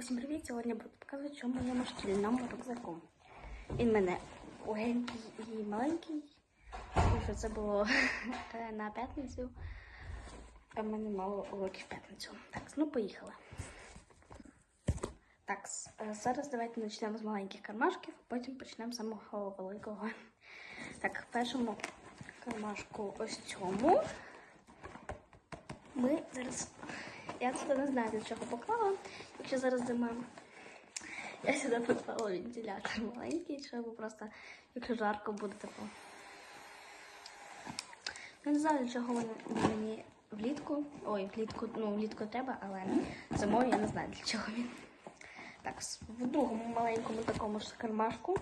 Усім привіт! Сьогодні буду показувати, що в моєму шкільному рюкзаку. Він мене легенький і маленький. Тому що це було на п'ятницю. А в мене мало уроків п'ятницю. Так, ну поїхали. Так, е, зараз давайте почнемо з маленьких кармашків, потім почнемо з самого великого. Так, першому кармашку ось цьому. Ми зараз. Я сюди не знаю, для чого поклала. Якщо зараз зима, я сюди поклала вентилятор маленький, щоб просто, якщо жарко буде типу. Я не знаю, для чого мені влітку. Ой, влітку, ну, влітку треба, але зимою я не знаю, для чого він. Так, в другому маленькому такому ж кармашку.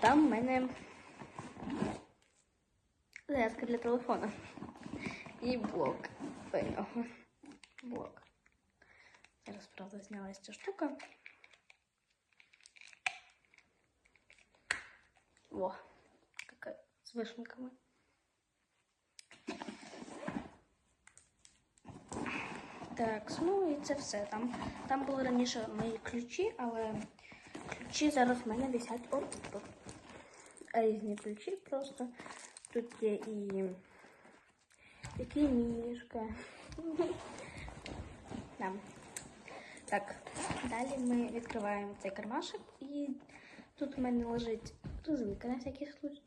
Там в мене зарядка для телефона. І блок до нього. Блок. Зараз, правда, знялась ця штука. Во, какая з вишенками. Так, ну і це все. Там, там були раніше мої ключі, але ключі зараз в мене висять от тут. Різні ключі просто. Тут є і такі мішка. Да. Так, далі ми відкриваємо цей кармашок і тут в мене лежить резинка на всякий случай.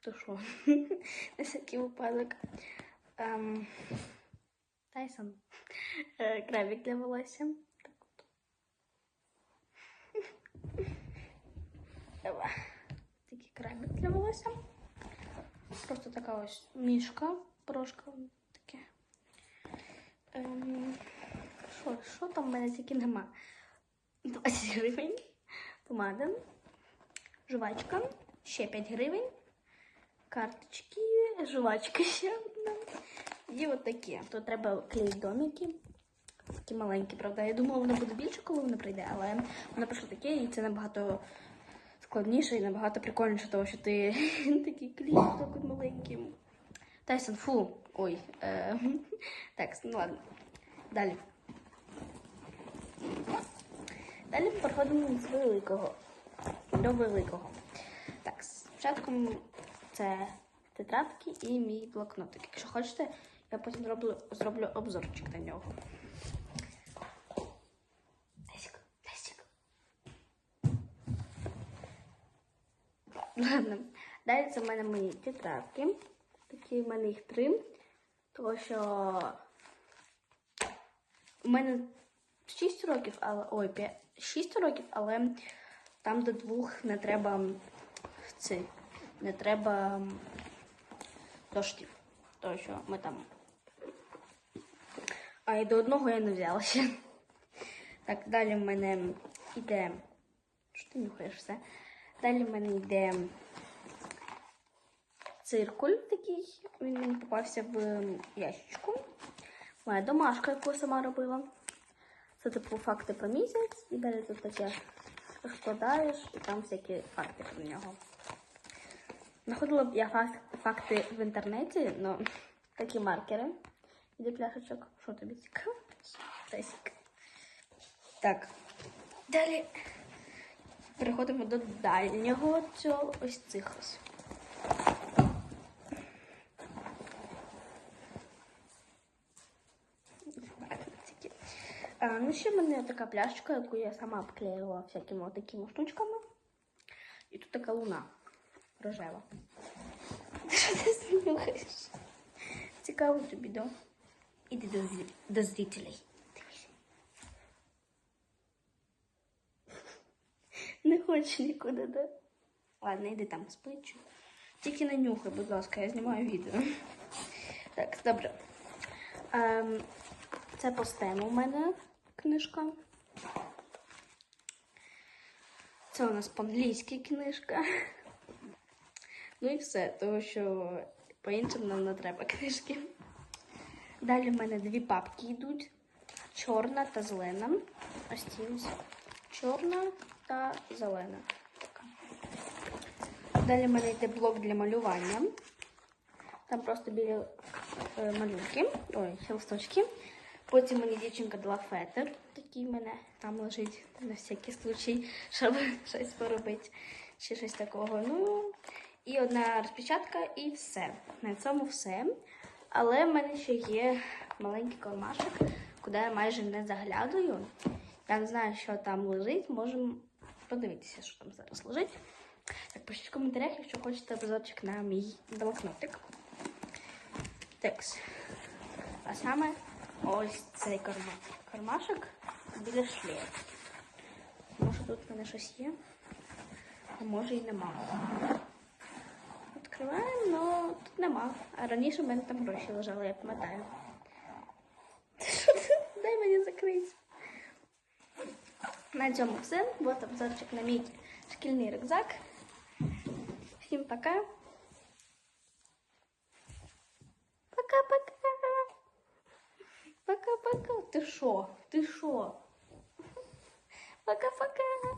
То що? на всякий випадок. Ем... Тайсон. Е, Крабик для волосся. Так от. Давай. Такий крабик для волосся. Просто така ось мішка, порошка таке. Ем, що, що там в мене тільки нема? 20 гривень, помада, жвачка, ще 5 гривень, карточки, жвачка ще одна. І от такі. Тут треба клеїти домики. Такі маленькі, правда. Я думала, воно буде більше, коли воно прийде, але воно пішло таке, і це набагато складніше і набагато прикольніше, тому що ти такий кліп такий маленький. Тайсон, фу. Ой. Е, так, ну ладно. Далі. Далі переходимо з великого до великого. Так, спочатку це тетрадки і мій блокнотик. Якщо хочете, я потім зроблю, зроблю обзорчик на нього. Ладно. Далі це в мене мої тетрадки. Такі в мене їх три. Тому що у мене 6 років, але ой, 5, 6 років, але там до двох не треба ці, не треба доштів. Тому що ми там. А і до одного я не взяла ще. Так, далі в мене йде. Що ти нюхаєш все? Далі в мене йде циркуль такий. Він мені попався в ящичку. Моя домашка, яку я сама робила. Це типу факти про місяць. І далі тут таке розкладаєш, і там всякі факти про нього. Знаходила б я фак- факти в інтернеті, ну, такі маркери. Іди пляшечок. Що тобі цікаво? Так. Далі переходимо до дальнього цього ось цих ось. А, ну, ще в мене така пляшечка, яку я сама обклеїла всякими такими штучками. І тут така луна рожева. Що ти слухаєш? Цікаво тобі, да? Іди до, до зрителей. Не хочу нікуди, да? Ладно, йди там спичу. Тільки не нюхай, будь ласка, я знімаю відео. Так, добре. Ем, це по стему у мене книжка. Це у нас по-англійськи книжка. Ну і все, тому що по-іншому нам не треба книжки. Далі в мене дві папки йдуть: чорна та зелена. Ось ці ось. Чорна та зелена. Далі в мене йде блок для малювання. Там просто білі е, малюнки, ой, листочки. Потім мені дівчинка дала фетр, такий в мене там лежить на всякий случай, щоб щось поробити. Чи щось такого. Ну, і одна розпечатка, і все. На цьому все. Але в мене ще є маленький кармашок, куди я майже не заглядаю. Я не знаю, що там лежить. Можемо подивитися, що там зараз лежить. Так, пишіть в коментарях, якщо хочете обзорчик на мій блокнотик. Текс. А саме ось цей карма... кармашок біля шлейф. Може тут в мене щось є, а може і нема. Відкриваємо, але тут нема. А раніше в мене там гроші лежали, я пам'ятаю. Дай мені закрити. На цьому все. Вот обзорчик на мій шкільний рюкзак. Всім пока. Пока-пока. Пока-пока. Ти що? Ти що? Пока-пока.